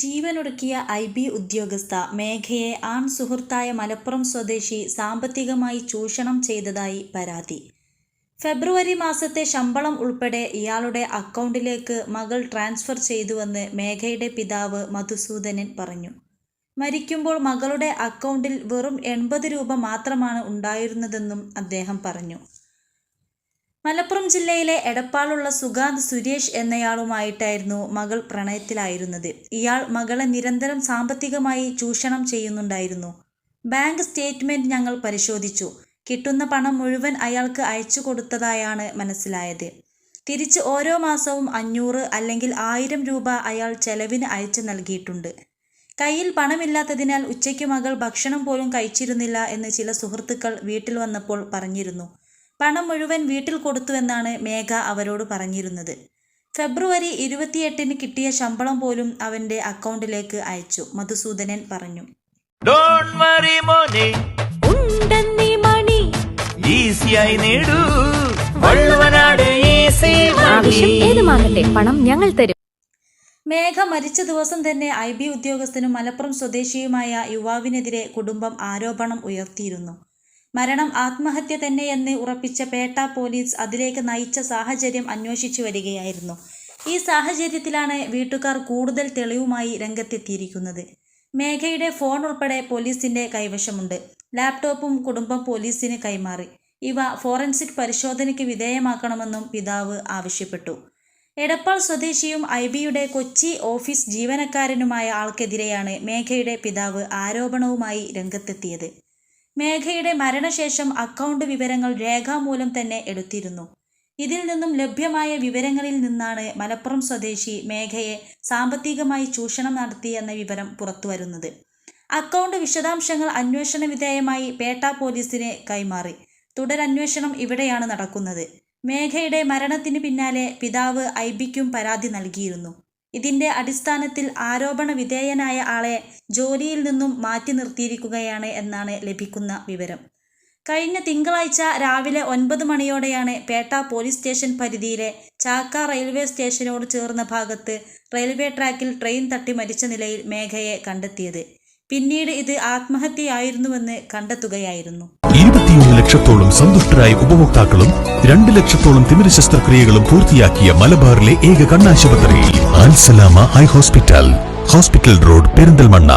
ജീവനൊടുക്കിയ I B ഉദ്യോഗസ്ഥ മേഘയെ ആൺ സുഹൃത്തായ മലപ്പുറം സ്വദേശി സാമ്പത്തികമായി ചൂഷണം ചെയ്തതായി പരാതി. ഫെബ്രുവരി മാസത്തെ ശമ്പളം ഉൾപ്പെടെ ഇയാളുടെ അക്കൗണ്ടിലേക്ക് മകൾ ട്രാൻസ്ഫർ ചെയ്തുവെന്ന് മേഘയുടെ പിതാവ് മധുസൂദനൻ പറഞ്ഞു. മരിക്കുമ്പോൾ മകളുടെ അക്കൗണ്ടിൽ വെറും എൺപത് രൂപ മാത്രമാണ് ഉണ്ടായിരുന്നതെന്നും അദ്ദേഹം പറഞ്ഞു. മലപ്പുറം ജില്ലയിലെ എടപ്പാളുള്ള സുഗാന്ത് സുരേഷ് എന്നയാളുമായിട്ടായിരുന്നു മകൾ പ്രണയത്തിലായിരുന്നത്. ഇയാൾ മകളെ നിരന്തരം സാമ്പത്തികമായി ചൂഷണം ചെയ്യുന്നുണ്ടായിരുന്നു. ബാങ്ക് സ്റ്റേറ്റ്മെന്റ് ഞങ്ങൾ പരിശോധിച്ചു. കിട്ടുന്ന പണം മുഴുവൻ അയാൾക്ക് അയച്ചു കൊടുത്തതായാണ് മനസ്സിലായത്. തിരിച്ച് ഓരോ മാസവും അഞ്ഞൂറ് അല്ലെങ്കിൽ ആയിരം രൂപ അയാൾ ചെലവിന് അയച്ചു നൽകിയിട്ടുണ്ട്. കയ്യിൽ പണമില്ലാത്തതിനാൽ ഉച്ചയ്ക്ക് മകൾ ഭക്ഷണം പോലും കഴിച്ചിരുന്നില്ല എന്ന് ചില സുഹൃത്തുക്കൾ വീട്ടിൽ വന്നപ്പോൾ പറഞ്ഞിരുന്നു. പണം മുഴുവൻ വീട്ടിൽ കൊടുത്തുവെന്നാണ് മേഘ അവരോട് പറഞ്ഞിരുന്നത്. ഫെബ്രുവരി ഇരുപത്തിയെട്ടിന് കിട്ടിയ ശമ്പളം പോലും അവന്റെ അക്കൗണ്ടിലേക്ക് അയച്ചു മധുസൂദനൻ പറഞ്ഞു. ഡോണ്ട് വറി മോനെ. ഉണ്ടെന്നീ മണി. ഈസിയായി നേടൂ. വള്ളുവനാട് ഈസി ആവശ്യം ഏതുമാകട്ടെ പണം ഞങ്ങൾ തരും. മേഘ മരിച്ച ദിവസം തന്നെ ഐ ബി ഉദ്യോഗസ്ഥനും മലപ്പുറം സ്വദേശിയുമായ യുവാവിനെതിരെ കുടുംബം ആരോപണം ഉയർത്തിയിരുന്നു. മരണം ആത്മഹത്യ തന്നെയെന്ന് ഉറപ്പിച്ച പേട്ട പോലീസ് അതിലേക്ക് നയിച്ച സാഹചര്യം അന്വേഷിച്ചു വരികയായിരുന്നു. ഈ സാഹചര്യത്തിലാണ് വീട്ടുകാർ കൂടുതൽ തെളിവുമായി രംഗത്തെത്തിയിരിക്കുന്നത്. മേഘയുടെ ഫോൺ ഉൾപ്പെടെ പോലീസിന്റെ കൈവശമുണ്ട്. ലാപ്ടോപ്പും കുടുംബം പോലീസിന് കൈമാറി. ഇവ ഫോറൻസിക് പരിശോധനയ്ക്ക് വിധേയമാക്കണമെന്നും പിതാവ് ആവശ്യപ്പെട്ടു. എടപ്പാൾ സ്വദേശിയും ഐ ബിയുടെ കൊച്ചി ഓഫീസ് ജീവനക്കാരനുമായ ആൾക്കെതിരെയാണ് മേഘയുടെ പിതാവ് ആരോപണവുമായി രംഗത്തെത്തിയത്. മേഘയുടെ മരണശേഷം അക്കൗണ്ട് വിവരങ്ങൾ രേഖാമൂലം തന്നെ എടുത്തിരുന്നു. ഇതിൽ നിന്നും ലഭ്യമായ വിവരങ്ങളിൽ നിന്നാണ് മലപ്പുറം സ്വദേശി മേഘയെ സാമ്പത്തികമായി ചൂഷണം നടത്തിയെന്ന വിവരം പുറത്തുവരുന്നത്. അക്കൗണ്ട് വിശദാംശങ്ങൾ അന്വേഷണ വിധേയമായി പേട്ട പോലീസിനെ കൈമാറി. തുടരന്വേഷണം ഇവിടെയാണ് നടക്കുന്നത്. മേഘയുടെ മരണത്തിന് പിന്നാലെ പിതാവ് ഐബിക്കും പരാതി നൽകിയിരുന്നു. ഇതിന്റെ അടിസ്ഥാനത്തിൽ ആരോപണ വിധേയനായ ആളെ ജോലിയിൽ നിന്നും മാറ്റി നിർത്തിയിരിക്കുകയാണ് എന്നാണ് ലഭിക്കുന്ന വിവരം. കഴിഞ്ഞ തിങ്കളാഴ്ച രാവിലെ ഒൻപത് മണിയോടെയാണ് പേട്ട പോലീസ് സ്റ്റേഷൻ പരിധിയിലെ ചാക്ക റെയിൽവേ സ്റ്റേഷനോട് ചേർന്ന ഭാഗത്ത് റെയിൽവേ ട്രാക്കിൽ ട്രെയിൻ തട്ടി മരിച്ച നിലയിൽ മേഘയെ കണ്ടെത്തിയത്. പിന്നീട് ഇത് ആത്മഹത്യയായിരുന്നുവെന്ന് കണ്ടെത്തുകയായിരുന്നു. ഇരുപത്തിയൊന്ന് ലക്ഷത്തോളം സന്തുഷ്ടരായ ഉപഭോക്താക്കളും രണ്ട് ലക്ഷത്തോളം തിമിര ശസ്ത്രക്രിയകളും പൂർത്തിയാക്കിയ മലബാറിലെ ഏക കണ്ണാശുപത്രി ഹോസ്പിറ്റൽ ഹോസ്പിറ്റൽ റോഡ് പെരിന്തൽമണ്ണ.